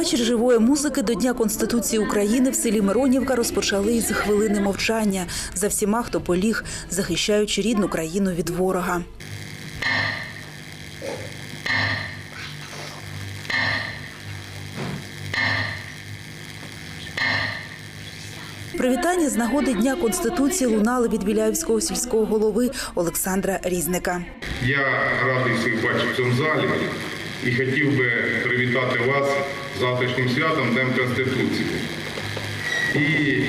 Вечір живої музики до Дня Конституції України в селі Миронівка розпочали із хвилини мовчання за всіма, хто поліг, захищаючи рідну країну від ворога. Привітання з нагоди Дня Конституції лунали від Біляївського сільського голови Олександра Різника. Я радий всіх бачити в цьому залі і хотів би привітати вас завтрашнім святом Днем Конституції. І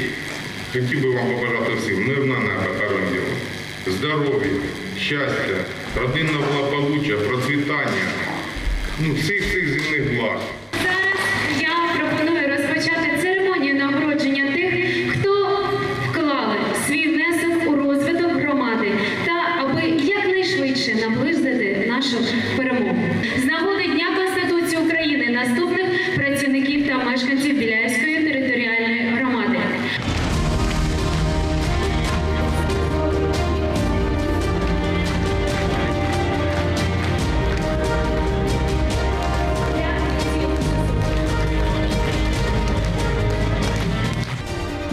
хотів би вам побажати всім мирного неба першим ділом, здоров'я, щастя, родинного благополуччя, процвітання, ну, всіх всіх земних благ. Зараз я пропоную розпочати церемонію нагородження тих, хто вклали свій внесок у розвиток громади та аби якнайшвидше наблизити нашу перемогу. З нагоди Дня Конституції України наступних та мешканців Біляївської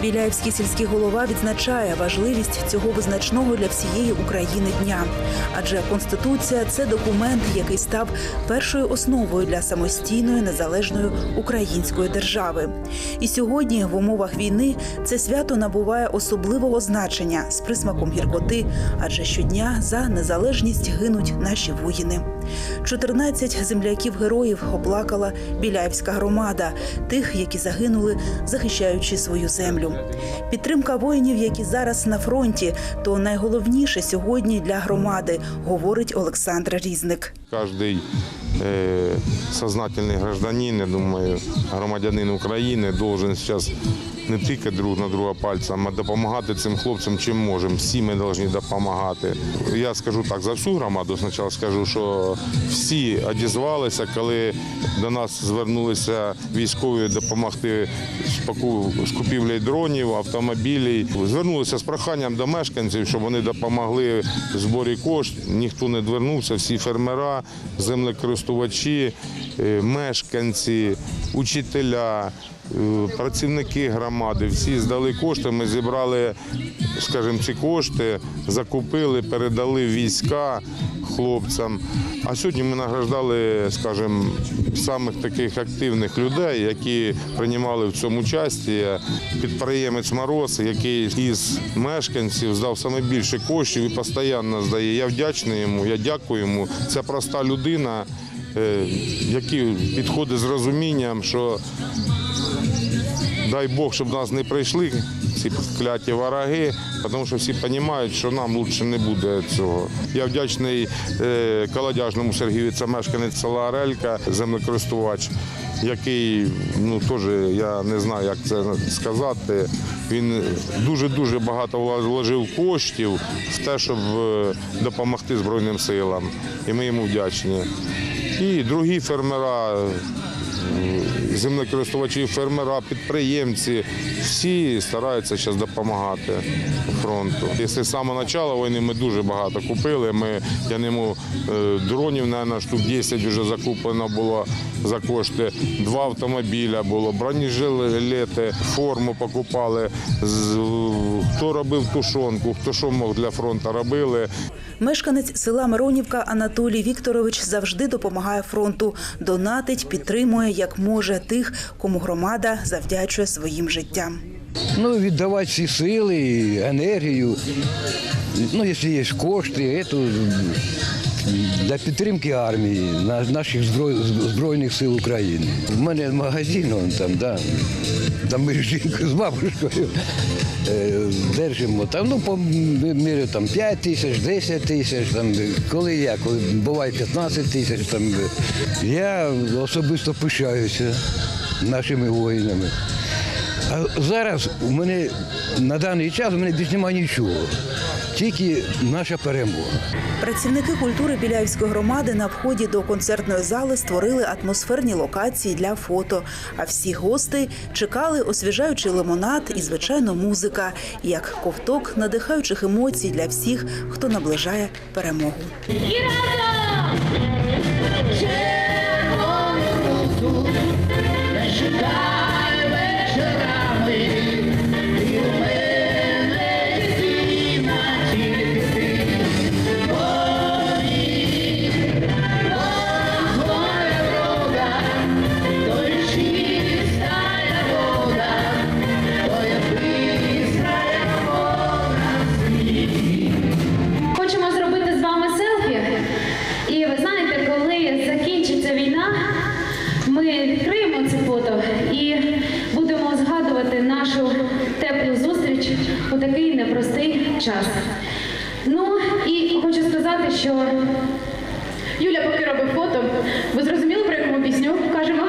Біляївський сільський голова відзначає важливість цього визначного для всієї України дня. Адже конституція це документ, який став першою основою для самостійної незалежної української держави. І сьогодні, в умовах війни, це свято набуває особливого значення з присмаком гіркоти, адже щодня за незалежність гинуть наші воїни. 14 земляків героїв оплакала Біляївська громада, тих, які загинули, захищаючи свою землю. Підтримка воїнів, які зараз на фронті, то найголовніше сьогодні для громади, говорить Олександр Різник. Каждый э, сознательный гражданин, я думаю, громадянин України должен сейчас не тикати друг на друга пальцем, а допомагати цим хлопцям чим можемо. Всі ми повинні допомагати. Я скажу так, за всю громаду спочатку скажу, що всі одізвалися, коли до нас звернулися військові допомогти з купівлею дронів, автомобілів. Звернулися з проханням до мешканців, щоб вони допомогли в зборі коштів. Ніхто не звернувся, всі фермера, землекористувачі, е, мешканці, учителя, працівники громади. Всі здали кошти. Ми зібрали, скажімо, ці кошти, закупили, передали війська хлопцям. А сьогодні ми награждали, скажімо, самих таких активних людей, які приймали в цьому участі. Підприємець Мороз, який із мешканців здав саме більше коштів і постійно здає. Я вдячний йому, я дякую йому. Це проста людина, е, який підходить з розумінням, що дай Бог, щоб нас не прийшли ці кляті вороги, тому що всі розуміють, що нам краще не буде цього. Я вдячний е, колодяжному Сергію, це мешканець села Арелька, землекористувач, який ну теж я не знаю, як це сказати. Він дуже-дуже багато вложив коштів в те, щоб е, допомогти Збройним силам. І ми йому вдячні. І другі фермера, землекористувачі, фермера, підприємці, всі стараються зараз допомагати фронту. Якщо з самого війни ми дуже багато купили. Ми, я нему е, дронів, мабуть, штук 10 вже закуплено було за кошти. Два автомобіля було, бронежилети, форму покупали. Хто робив тушонку, хто що мог для фронту робили. Мешканець села Миронівка Анатолій Вікторович завжди допомагає фронту, донатить, підтримує як може тих, кому громада завдячує своїм життям. Ну, віддавати всі сили, енергію. Ну, якщо є кошти, то для підтримки армії, наших збройних сил України. У мене магазин, он там, да, там ми з жінкою, з бабушкою е, держимо. Там, ну, по мірі там 5 тисяч, 10 тисяч, там, коли я, коли буває 15 тисяч. Там, я особисто пишаюся нашими воїнами. А зараз у мене на даний час у мене більш немає нічого тільки наша перемога. Працівники культури Біляївської громади на вході до концертної зали створили атмосферні локації для фото. А всі гости чекали, освіжаючий лимонад і, звичайно, музика, як ковток надихаючих емоцій для всіх, хто наближає перемогу. Червону продовжувати нашу теплу зустріч у такий непростий час. Ну і хочу сказати, що Юля поки робить фото. Ви зрозуміли, про якому пісню кажемо?